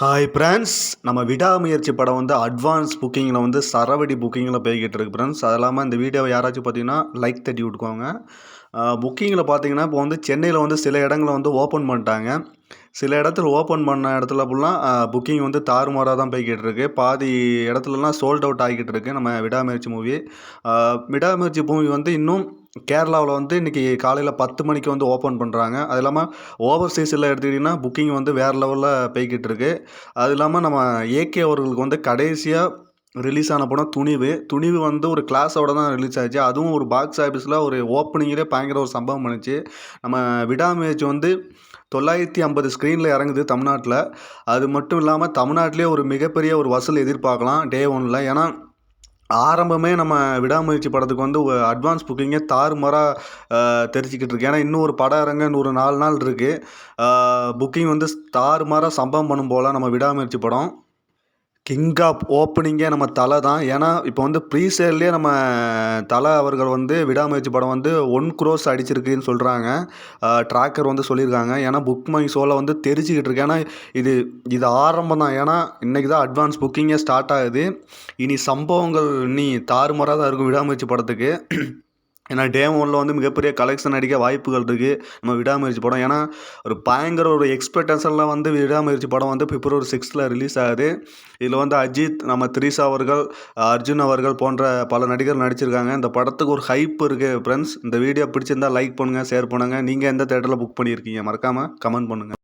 Hi friends நம்ம விடாமுயற்சி படம் வந்து அட்வான்ஸ் புக்கிங்கில் வந்து சரவடி புக்கிங்கில் போய்கிட்டு இருக்கு ஃப்ரெண்ட்ஸ் அது இல்லாமல் இந்த வீடியோவை யாராச்சும் பார்த்தீங்கன்னா லைக் தட்டி விட்டுக்கோங்க. புக்கிங்கில் பார்த்தீங்கன்னா இப்போ வந்து சென்னையில் வந்து சில இடங்களை வந்து ஓப்பன் பண்ணிட்டாங்க. சில இடத்துல ஓப்பன் பண்ண இடத்துல ஃபுல்லாக புக்கிங் வந்து தாறுமாறாக தான் போய்கிட்டு இருக்கு. பாதி இடத்துலலாம் சோல்ட் அவுட் ஆகிக்கிட்டு இருக்கு நம்ம விடாமுயற்சி மூவி விடாமுயற்சி மூவி வந்து இன்னும் கேரளாவில் வந்து இன்றைக்கி காலையில் பத்து மணிக்கு வந்து ஓப்பன் பண்ணுறாங்க அது இல்லாமல் ஓவர்சீஸில் எடுத்துக்கிட்டிங்கன்னா புக்கிங் வந்து வேறு லெவலில் போய்கிட்டு இருக்கு. அது இல்லாமல் நம்ம ஏகே அவர்களுக்கு வந்து கடைசியாக ரிலீஸ் ஆன படம் துணிவு. துணிவு வந்து ஒரு கிளாஸோட தான் ரிலீஸ் ஆச்சு. அதுவும் ஒரு பாக்ஸ் ஆஃபீஸில் ஒரு ஓப்பனிங்கிலே பயங்கர ஒரு சம்பவம் பண்ணிச்சு. நம்ம விடாமுயற்சி வந்து தொள்ளாயிரத்தி ஐம்பது ஸ்க்ரீனில் இறங்குது தமிழ்நாட்டில். அது மட்டும் இல்லாமல் தமிழ்நாட்டிலே ஒரு மிகப்பெரிய ஒரு வசூல் எதிர்பார்க்கலாம் டே ஒனில் ஏன்னா ஆரம்பமே நம்ம விடாமுயற்சி படத்துக்கு வந்து அட்வான்ஸ் புக்கிங்கே தாறுமாறாக தெரிச்சிக்கிட்டு இருக்கு ஏன்னா இன்னும் ஒரு படம் இறங்க இன்னொரு நாலு நாள் இருக்குது புக்கிங் வந்து தாறுமாறாக சம்பவம் பண்ணும் போல் நம்ம விடாமுயற்சி படம். கிங் ஆஃப் ஓப்பனிங்கே நம்ம தலை தான். ஏன்னா இப்போ வந்து ப்ரீ சேல்லே நம்ம தலை அவர்கள் வந்து விடாமுயற்சி படம் வந்து ஒன் க்ரோஸ் அடிச்சிருக்குன்னு சொல்கிறாங்க ட்ராக்கர் வந்து சொல்லியிருக்காங்க. ஏன்னா புக் மை ஷோவில் வந்து தெரிஞ்சுக்கிட்டு இருக்கு ஏன்னா இது இது ஆரம்பம் தான். ஏன்னா இன்றைக்கி தான் அட்வான்ஸ் புக்கிங்கே ஸ்டார்ட் ஆகுது. இனி சம்பவங்கள் இனி தாறுமாறாக தான் இருக்கும் விடாமுயற்சி படத்துக்கு. ஏன்னா டே ஒனில் வந்து மிகப்பெரிய கலெக்ஷன் அடிக்க வாய்ப்புகள் இருக்குது நம்ம விடாமுயற்சி படம். ஏன்னா ஒரு பயங்கர ஒரு எக்ஸ்பெக்டேஷனில் வந்து விடாமுயற்சி படம் வந்து பிப்ரவரி சிக்ஸ்த்தில் ரிலீஸ் ஆகுது. இதில் வந்து அஜித் நம்ம திரிஷா அவர்கள் அர்ஜுன் அவர்கள் போன்ற பல நடிகர் நடிச்சிருக்காங்க. இந்த படத்துக்கு ஒரு ஹைப் இருக்குது ஃப்ரெண்ட்ஸ் இந்த வீடியோ பிடிச்சிருந்தால் லைக் பண்ணுங்கள் ஷேர் பண்ணுங்கள் நீங்கள் எந்த தேட்டரில் புக் பண்ணியிருக்கீங்க? மறக்காமல் கமெண்ட் பண்ணுங்கள்